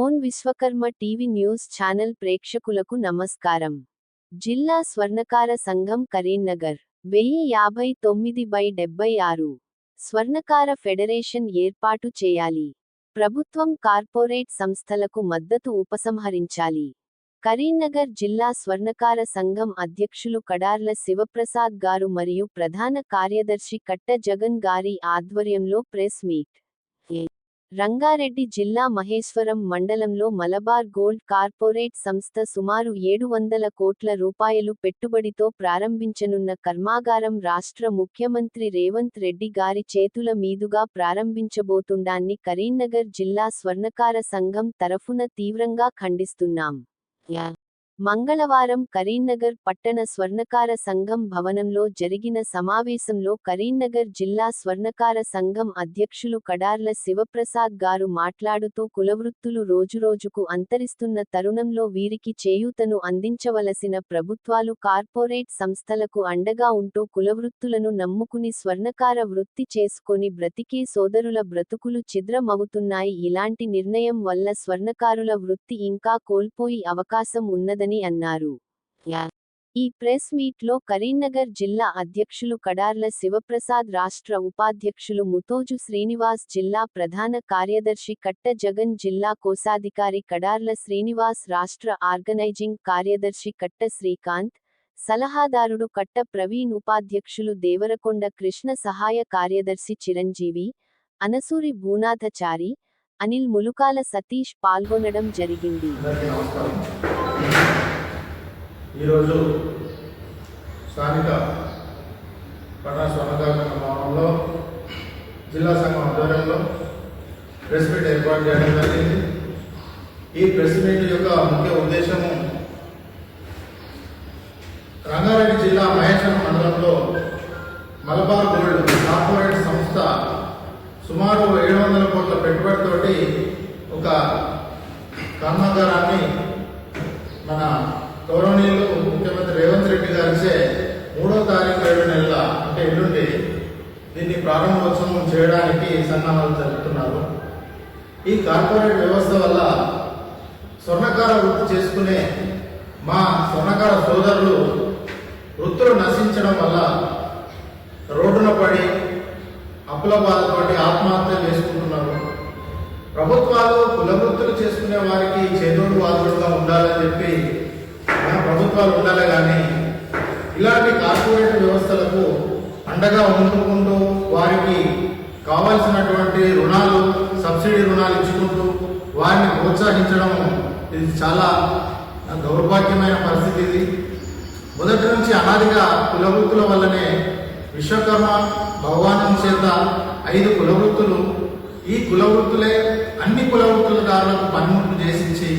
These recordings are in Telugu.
Own Vishwakarma TV news channel ప్రేక్షకులకు నమస్కారం. జిల్లా స్వర్ణకార సంఘం కరీంనగర్ వెయ్యి యాభై తొమ్మిది బై డెబ్బై ఆరు. స్వర్ణకార ఫెడరేషన్ ఏర్పాటు చేయాలి. ప్రభుత్వం కార్పొరేట్ సంస్థలకు మద్దతు ఉపసంహరించాలి. కరీంనగర్ జిల్లా స్వర్ణకార సంఘం అధ్యక్షులు కడార్ల శివప్రసాద్ గారు మరియు ప్రధాన కార్యదర్శి కట్ట జగన్ గారి ఆధ్వర్యంలో ప్రెస్ మీట్. రంగారెడ్డి జిల్లా మహేశ్వరం మండలంలో మలబార్ గోల్డ్ కార్పొరేట్ సంస్థ సుమారు ఏడు వందల కోట్ల రూపాయలు పెట్టుబడితో ప్రారంభించనున్న కర్మాగారం రాష్ట్ర ముఖ్యమంత్రి రేవంత్ రెడ్డి గారి చేతుల మీదుగా ప్రారంభించబోతుండాన్ని కరీంనగర్ జిల్లా స్వర్ణకార సంఘం తరఫున తీవ్రంగా ఖండిస్తున్నాం. మంగళవారం కరీంనగర్ పట్టణ స్వర్ణకార సంఘం భవనంలో జరిగిన సమావేశంలో కరీంనగర్ జిల్లా స్వర్ణకార సంఘం అధ్యక్షులు కడార్ల శివప్రసాద్ గారు మాట్లాడుతూ కులవృత్తులు రోజురోజుకు అంతరిస్తున్న తరుణంలో వీరికి చేయూతను అందించవలసిన ప్రభుత్వాలు కార్పొరేట్ సంస్థలకు అండగా ఉంటూ కులవృత్తులను నమ్ముకుని స్వర్ణకార వృత్తి చేసుకొని బ్రతికే సోదరుల బ్రతుకులు ఛిద్రమవుతున్నాయి. ఇలాంటి నిర్ణయం వల్ల స్వర్ణకారుల వృత్తి ఇంకా కోల్పోయి అవకాశం ఉన్నదని అన్నారు. ఈ ప్రెస్ మీట్లో కరీంనగర్ జిల్లా అధ్యక్షులు కడార్ల శివప్రసాద్ రాష్ట్ర ఉపాధ్యక్షులు ముతోజు శ్రీనివాస్ జిల్లా ప్రధాన కార్యదర్శి కట్ట జగన్ జిల్లా కోశాధికారి కడార్ల శ్రీనివాస్ రాష్ట్ర ఆర్గనైజింగ్ కార్యదర్శి కట్ట శ్రీకాంత్ సలహాదారుడు కట్ట ప్రవీణ్ ఉపాధ్యక్షులు దేవరకొండ కృష్ణ సహాయ కార్యదర్శి చిరంజీవి అనసూరి భూనాథచారి అనిల్ ములుకాల సతీష్ పాల్గొనడం జరిగింది. ఈరోజు స్థానిక పట్టణ స్వర్ణకారణ భవనంలో జిల్లా సంఘం ఆధ్వర్యంలో ప్రెస్ మీట్ ఏర్పాటు చేయడం జరిగింది. ఈ ప్రెస్ మీట్ యొక్క ముఖ్య ఉద్దేశము రంగారెడ్డి జిల్లా మహేశ్వరం మండలంలో మలబార్ గోల్డ్ కార్పొరేట్ సంస్థ సుమారు ఏడు వందల కోట్ల పెట్టుబడితోటి ఒక కర్మాగారాన్ని మన గౌరవనీయులు ముఖ్యమంత్రి రేవంత్ రెడ్డి గారిచే మూడో తారీఖు ఏడు నెలల అంటే ఎల్లుండి దీన్ని ప్రారంభోత్సవం చేయడానికి సన్నాహాలు జరుపుతున్నారు. ఈ కార్పొరేట్ వ్యవస్థ వల్ల స్వర్ణకార వృత్తి చేసుకునే మా స్వర్ణకార సోదరులు వృత్తులు నశించడం వల్ల రోడ్డున పడి అప్పుల బాధతోటి ఆత్మహత్య చేసుకుంటున్నారు. ప్రభుత్వాలు కులవృత్తులు చేసుకునే వారికి చేదోడు వాదుడుగా ఉండాలని చెప్పి మన ప్రభుత్వాలు ఉండాలి కానీ ఇలాంటి కార్పొరేట్ వ్యవస్థలకు అండగా ఉండుకుంటూ వారికి కావాల్సినటువంటి రుణాలు సబ్సిడీ రుణాలు ఇచ్చుకుంటూ వారిని ప్రోత్సహించడం ఇది చాలా దౌర్భాగ్యమైన పరిస్థితి ఇది. మొదటి నుంచి అనాదిగా కులవృత్తుల వల్లనే విశ్వకర్మ భగవానం చేత ఐదు కులవృత్తులు ఈ కులవృత్తులే అన్ని కులవృత్తులదారులకు పనిముట్లు చేసించి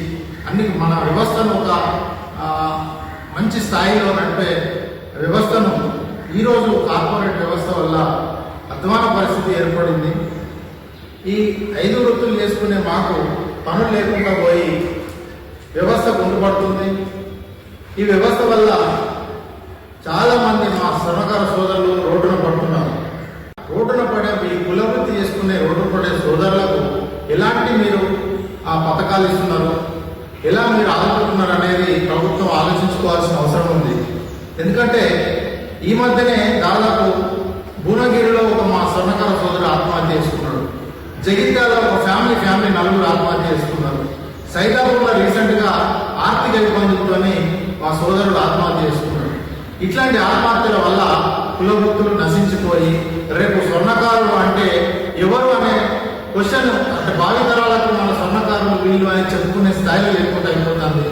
అన్ని మన వ్యవస్థను ఒక మంచి స్థాయిలో నడిపే వ్యవస్థను ఈరోజు కార్పొరేట్ వ్యవస్థ వల్ల అధ్వాన పరిస్థితి ఏర్పడింది. ఈ ఐదు వృత్తులు చేసుకునే మాకు పనులు లేకుండా పోయి వ్యవస్థ కుంటుపడుతుంది. ఈ వ్యవస్థ వల్ల చాలామంది మా స్వర్ణకార సోదరులు రోడ్డున పడుతున్నారు. రోడ్డున పడే ఈ కులం చేసుకునే రోడ్డు పడే సోదరులకు ఎలాంటి మీరు ఆ పథకాలు ఇస్తున్నారు ఎలా మీరు ఆదుకుంటున్నారు అనేది ప్రభుత్వం ఆలోచించుకోవాల్సిన అవసరం ఉంది. ఎందుకంటే ఈ మధ్యనే దాదాపు భువనగిరిలో ఒక మా స్వర్ణకార సోదరు ఆత్మహత్య చేసుకున్నాడు. జగిత్యాల ఒక ఫ్యామిలీ ఫ్యామిలీ నలుగురు ఆత్మహత్య చేసుకున్నారు. సైదాపూర్లో రీసెంట్గా ఆర్థిక ఇబ్బందులతోని మా సోదరుడు ఆత్మహత్య చేసుకున్నాడు. ఇట్లాంటి ఆత్మహత్యల వల్ల కులవృత్తులు నశించిపోయి రేపు స్వర్ణకారులు అంటే ఎవరు అనే క్వశ్చన్ అంటే భావితరాలకు మన స్వర్ణకారులు వీళ్ళు అని చెప్పుకునే స్థాయిలో లేకుండా అయిపోతుంది.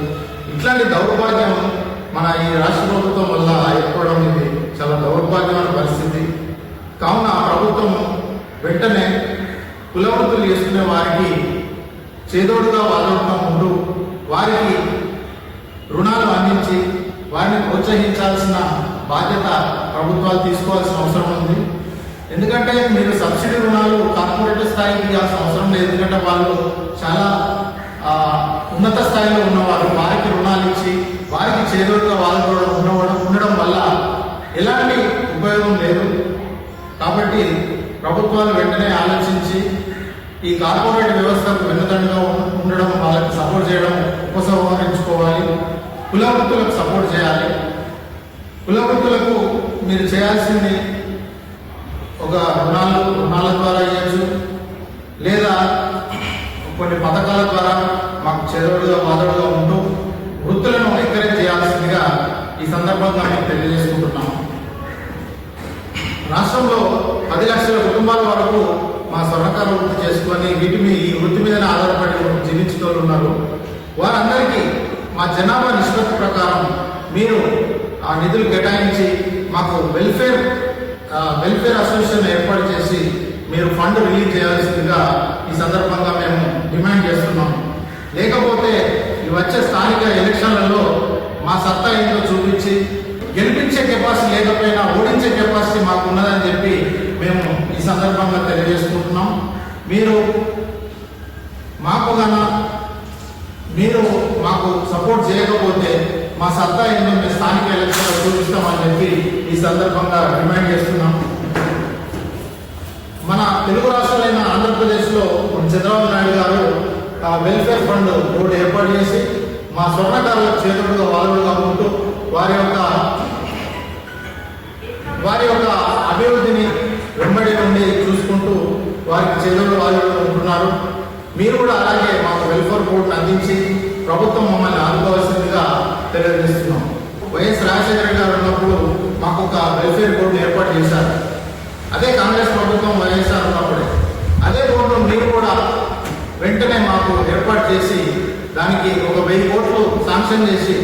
ఇట్లాంటి దౌర్భాగ్యం మన ఈ రాష్ట్ర ప్రభుత్వం వల్ల ఏర్పడడం ఇది చాలా దౌర్భాగ్యమైన పరిస్థితి. కావున ప్రభుత్వం వెంటనే కులవృత్తులు చేసుకునే వారికి చేదోడుగా వాదోడుగా ఉంటూ వారికి రుణాలు అందించి వారిని ప్రోత్సహించాల్సిన బాధ్యత ప్రభుత్వాలు తీసుకోవాల్సిన అవసరం ఉంది. ఎందుకంటే మీరు సబ్సిడీ రుణాలు కార్పొరేట్ స్థాయికి ఇవ్వాల్సిన అవసరం లేదు. ఎందుకంటే వాళ్ళు చాలా ఉన్నత స్థాయిలో ఉన్న ప్రభుత్వాలు వెంటనే ఆలోచించి ఈ కార్పొరేట్ వ్యవస్థకు వెన్నదండగా ఉండడం వాళ్ళకి సపోర్ట్ చేయడం ఉపసంహరించుకోవాలి. కుల వృత్తులకు సపోర్ట్ చేయాలి. కుల వృత్తులకు మీరు చేయాల్సింది ఒక రుణాలు రుణాల ద్వారా ఇవ్వచ్చు లేదా కొన్ని పథకాల ద్వారా మాకు చెదరుడుగా బాధడుగా ఉంటూ వృత్తులను ఎంకరేజ్ చేయాల్సిందిగా ఈ సందర్భంగా మేము తెలియజేసుకుంటున్నాం స్వర్ణకార వృత్తి చేసుకొని వీటి మీద ఈ వృత్తి మీదనే ఆధారపడి జీవించుతూ ఉన్నారు. వారందరికీ మా జనాభా నిష్పత్తి ప్రకారం మీరు ఆ నిధులు కేటాయించి మాకు వెల్ఫేర్ వెల్ఫేర్ అసోసియేషన్ ఏర్పాటు చేసి మీరు ఫండ్ రిలీజ్ చేయాల్సిందిగా ఈ సందర్భంగా మేము డిమాండ్ చేస్తున్నాం. లేకపోతే ఈ వచ్చే స్థానిక ఎలక్షన్లలో మా సత్తా ఏంటో చూపించి గెలిపించే కెపాసిటీ లేకపోయినా ఓడించే కెపాసిటీ మాకు ఉన్నదని చెప్పి మేము ఈ సందర్భంగా తెలియజేసుకుంటున్నాం. మీరు మాకు గన మీరు మాకు సపోర్ట్ చేయకపోతే మా సత్తా ఏంటో మేము స్థానిక ఎలక్షన్లో చూపిస్తామని చెప్పి ఈ సందర్భంగా డిమాండ్ చేస్తున్నాం. మన తెలుగు రాష్ట్రాలైన ఆంధ్రప్రదేశ్లో చంద్రబాబు నాయుడు గారు ఆ వెల్ఫేర్ ఫండ్ బోర్డు ఏర్పాటు చేసి మా స్వర్ణకారుల చేతుడుగా వాదుడుగా ఉంటూ వారి యొక్క వారి యొక్క వారికి చేతుడు వాళ్ళు ఉంటున్నారు. మీరు కూడా అలాగే మాకు వెల్ఫేర్ బోర్డును అందించి ప్రభుత్వం మమ్మల్ని ఆదుకోవాల్సిందిగా తెలియజేస్తున్నాం. వైఎస్ రాజశేఖర గారు ఉన్నప్పుడు మాకు ఒక వెల్ఫేర్ బోర్డు ఏర్పాటు చేశారు. అదే కాంగ్రెస్ ప్రభుత్వం వైఎస్ఆర్ ఉన్నప్పుడే. అదే బోర్డు మీరు కూడా వెంటనే మాకు ఏర్పాటు చేసి దానికి ఒక వెయ్యి కోట్లు శాంక్షన్ చేసి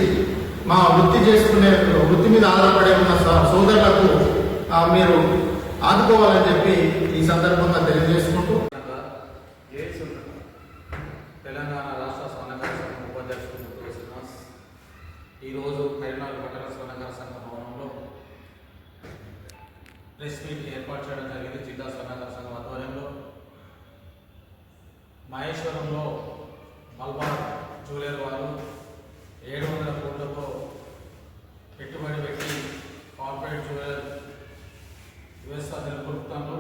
మా వృత్తి చేసుకునే వృత్తి మీద ఆధారపడే ఉన్న సోదరులకు మీరు ఆదుకోవాలని చెప్పి ఈ సందర్భంగా తెలియజేసుకుంటూ తెలంగాణ రాష్ట్ర స్వర్ణకార సంఘం ఉపాధ్యక్షుడు ముత్తూరు శ్రీనివాస్ ఈరోజు కరీంనగర్ పట్టణ స్వర్ణకార సంఘ భవనంలో ప్రెస్ మీట్ ఏర్పాటు చేయడం జరిగింది జిల్లా స్వర్ణకార సంఘం ఆధ్వర్యంలో. మహేశ్వరంలో మల్బార్ జ్యువెలర్ వారు ఏడు వందల కోట్లతో పెట్టుబడి పెట్టి కార్పొరేట్ జ్యువెలర్ వ్యవస్థ నెలకొల్పుతాను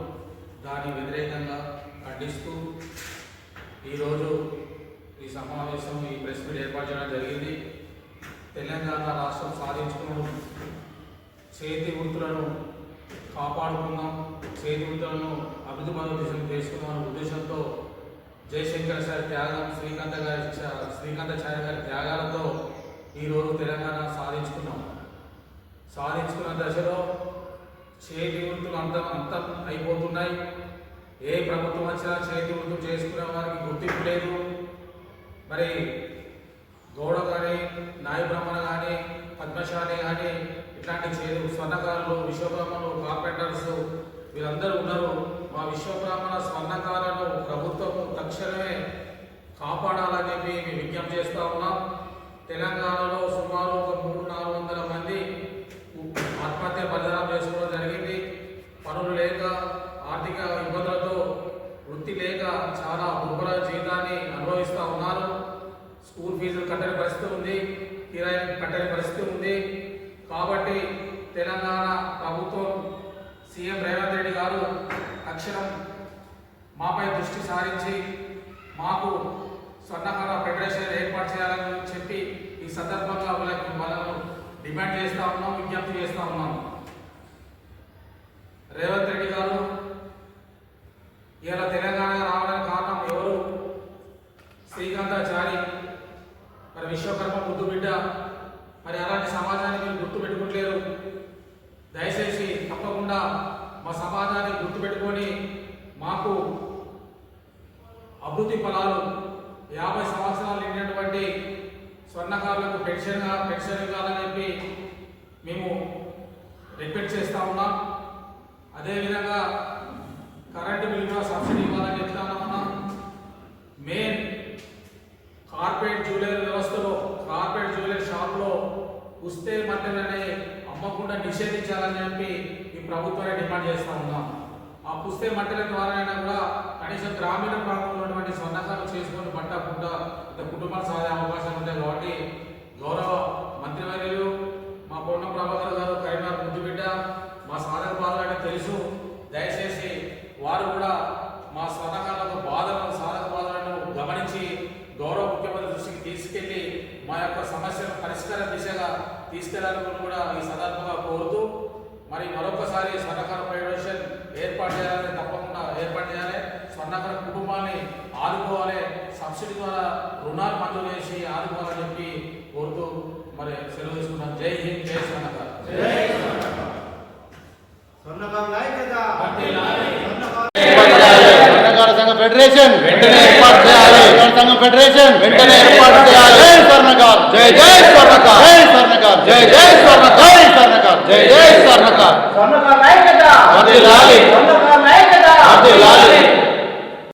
దాని వ్యతిరేకంగా ఖండిస్తూ ఈరోజు ఈ సమావేశం ఈ ప్రెస్ మీట్ ఏర్పాటు చేయడం జరిగింది. తెలంగాణ రాష్ట్రం సాధించుకున్నాం చేతి వృత్తులను కాపాడుకుందాం. చేతి వృత్తులను అభివృద్ధి దిశను చేసుకుందాం అనే ఉద్దేశంతో జయశంకర్ సార్ త్యాగం శ్రీకాంత గారి శ్రీకాంతాచార్య గారి త్యాగాలతో ఈరోజు తెలంగాణ సాధించుకున్నాం. సాధించుకున్న దశలో చేతి వృత్తులు అంత అంతం అయిపోతున్నాయి. ఏ ప్రభుత్వం వచ్చినా చేతి వృత్తులు చేసుకునే వారికి గుర్తింపు లేదు. మరి గౌడ కానీ నాయ బ్రహ్మణ కానీ పద్మశాలి కానీ ఇట్లాంటి చేదు స్వర్ణకారులు విశ్వబ్రహ్మణులు కార్పెంటర్స్ వీరందరూ ఉన్నారు. మా విశ్వబ్రాహ్మణ స్వర్ణకారులను ప్రభుత్వం తక్షణమే కాపాడాలని చెప్పి మేము విజ్ఞప్తి చేస్తూ ఉన్నాం. తెలంగాణలో సుమారు ఒక మూడు నాలుగు వందల మంది ఆత్మహత్య బలిదానం చేసుకోవడం జరిగింది పనులు లేక ఆర్థిక ఇబ్బందులతో వృత్తి లేక చాలా దుర్భర జీవితాన్ని అనుభవిస్తూ ఉన్నారు స్కూల్ ఫీజులు కట్టని పరిస్థితి ఉంది కిరాయి కట్టని పరిస్థితి ఉంది. కాబట్టి తెలంగాణ ప్రభుత్వం సీఎం రేవంత్ రెడ్డి గారు అక్షరం మాపై దృష్టి సారించి మాకు స్వర్ణకర ఫెడరేషన్ ఏర్పాటు చేయాలని చెప్పి ఈ సందర్భంగా వాళ్ళకి వాళ్ళను డిమాండ్ చేస్తా ఉన్నాం విజ్ఞప్తి చేస్తా ఉన్నాం. రేవంత్ రెడ్డి గారు ఇలా తెలంగాణ రావడానికి కారణం ఎవరు? శ్రీకాంతాచారి. మరి విశ్వకర్మ ముద్దు బిడ్డ మరి అలాంటి సమాజాన్ని మీరు గుర్తు పెట్టుకుంటలేరు దయచేసి తప్పకుండా మా సమాజాన్ని గుర్తుపెట్టుకొని మాకు అభివృద్ధి ఫలాలు యాభై సంవత్సరాలు నిండినటువంటి స్వర్ణకారులకు పెన్షన్ పెన్షన్ ఇవ్వాలని చెప్పి మేము రిక్వెస్ట్ చేస్తా ఉన్నాం. అదేవిధంగా కరెంటు బిల్ కూడా సబ్సిడీ ఇవ్వాలని చెప్తా ఉన్నాం. మెయిన్ కార్పొరేట్ జ్యువెలరీ వ్యవస్థలో కార్పొరేట్ జ్యువెలరీ షాప్లో ఉస్తే మట్టెలనే అమ్మకుండా నిషేధించాలని చెప్పి ఈ ప్రభుత్వాన్ని డిమాండ్ చేస్తూ ఉన్నాం ఆ పుస్తే మట్టెల అయినా కూడా కనీసం గ్రామీణ ప్రాంతంలో ఉన్నటువంటి స్వర్ణకారులు చేసుకొని పట్టకుండా ఇంత కుటుంబాలు సాధే అవకాశం ఉంటాయి కాబట్టి గౌరవ మంత్రివర్యులు మా పొన్న ప్రభాకర్ గారు కరీంనగర్ ముద్దుబిడ్డ మా సాధక బాధలు తెలుసు దయచేసి వారు కూడా మా స్వర్ణకారులకు బాధలను సాధక బాధలను గమనించి గౌరవ ముఖ్యమంత్రి దృష్టికి తీసుకెళ్ళి మా యొక్క సమస్యను పరిష్కార దిశగా తీసుకెళ్ళాలని కూడా ఈ సందర్భంగా కోరుతూ మరి మరొకసారి స్వర్ణకార ఫెడరేషన్ ఏర్పాటు చేయాలని తప్పకుండా ఏర్పాటు చేయాలి. స్వర్ణకర కుటుంబాన్ని ఆదుకోవాలి. సబ్సిడీ ద్వారా రుణాలు మంజూరు చేసి ఆదుకోవాలని చెప్పి కోరుతూ మరి సెలవు తీసుకున్నాం జై హింద్ జై జై స్వర్ణకారు నాయకత వర్ధిల్లాలి. స్వర్ణకార సంఘ ఫెడరేషన్ వెంటనే ఏర్పాటు చేయాలి. స్వర్ణకార సంఘ ఫెడరేషన్ వెంటనే ఏర్పాటు చేయాలి. జై స్వర్ణకార్. జై జై స్వర్ణకార్. జై స్వర్ణకార్. జై జై స్వర్ణకార్. జై స్వర్ణకార్. జై జై స్వర్ణకార్. స్వర్ణకారు. నాయకత. వర్ధిల్లాలి. స్వర్ణకారు నాయకత. వర్ధిల్లాలి.